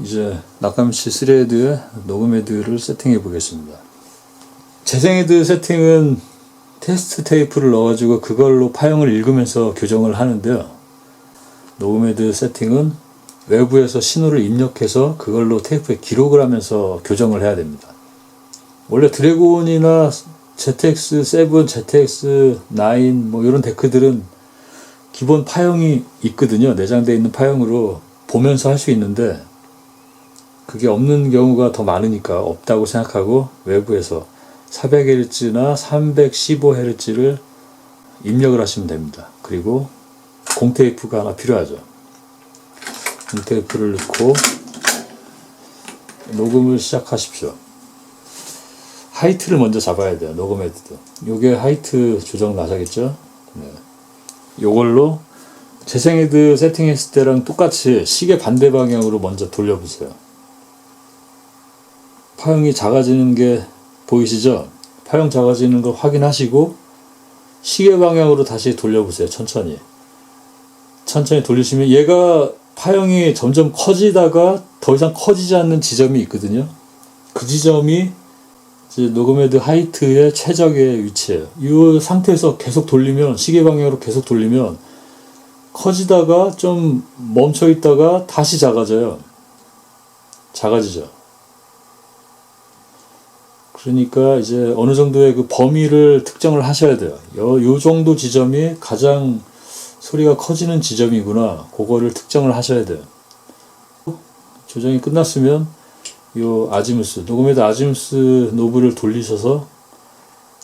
이제 낙감시 3헤드의 녹음 헤드를 세팅해 보겠습니다. 재생 헤드 세팅은 테스트 테이프를 넣어가지고 그걸로 파형을 읽으면서 교정을 하는데요. 녹음 헤드 세팅은 외부에서 신호를 입력해서 그걸로 테이프에 기록을 하면서 교정을 해야 됩니다. 원래 드래곤이나 ZX7, ZX9 뭐 이런 데크들은 기본 파형이 있거든요. 내장되어 있는 파형으로 보면서 할 수 있는데 그게 없는 경우가 더 많으니까 없다고 생각하고 외부에서 400Hz나 315Hz를 입력을 하시면 됩니다. 그리고 공테이프가 하나 필요하죠. 공테이프를 넣고 녹음을 시작하십시오. 하이트를 먼저 잡아야 돼요. 녹음 헤드도. 요게 하이트 조정 나사겠죠? 네. 요걸로 재생 헤드 세팅했을 때랑 똑같이 시계 반대 방향으로 먼저 돌려보세요. 파형이 작아지는 게 보이시죠? 파형 작아지는 걸 확인하시고 시계 방향으로 다시 돌려보세요. 천천히. 천천히 돌리시면 얘가 파형이 점점 커지다가 더 이상 커지지 않는 지점이 있거든요. 그 지점이 노그메드 하이트의 최적의 위치예요. 이 상태에서 계속 돌리면 시계 방향으로 계속 돌리면 커지다가 좀 멈춰 있다가 다시 작아져요. 작아지죠. 그러니까 이제 어느 정도의 그 범위를 특정을 하셔야 돼요. 요, 요 정도 지점이 가장 소리가 커지는 지점이구나. 그거를 특정을 하셔야 돼요. 조정이 끝났으면 요 아지무스, 녹음에도 아지무스 노브를 돌리셔서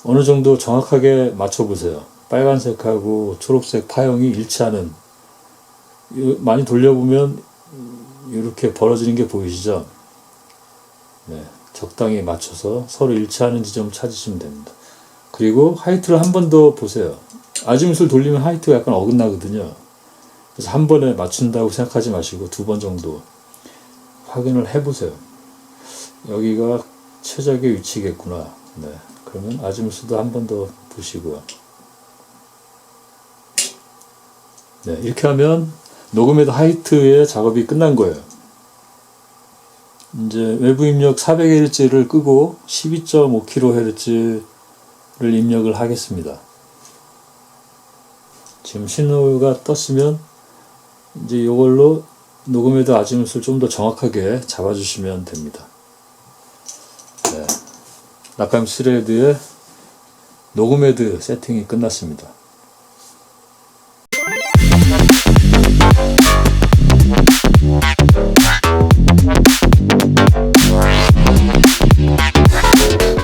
어느 정도 정확하게 맞춰보세요. 빨간색하고 초록색 파형이 일치하는 요- 많이 돌려보면 이렇게 벌어지는 게 보이시죠? 네, 적당히 맞춰서 서로 일치하는 지점을 찾으시면 됩니다. 그리고 하이트를 한 번 더 보세요. 아지무스를 돌리면 하이트가 약간 어긋나거든요. 그래서 한 번에 맞춘다고 생각하지 마시고 두 번 정도 확인을 해보세요. 여기가 최적의 위치겠구나. 네. 그러면 아지무스도 한 번 더 보시고요. 네. 이렇게 하면 녹음에도 하이트의 작업이 끝난 거예요. 이제 외부 입력 400Hz를 끄고 12.5kHz를 입력을 하겠습니다. 지금 신호가 떴으면 이제 이걸로 녹음에도 아지무스를 좀더 정확하게 잡아주시면 됩니다. 네. 낙감 스레드의 녹음 헤드 세팅이 끝났습니다.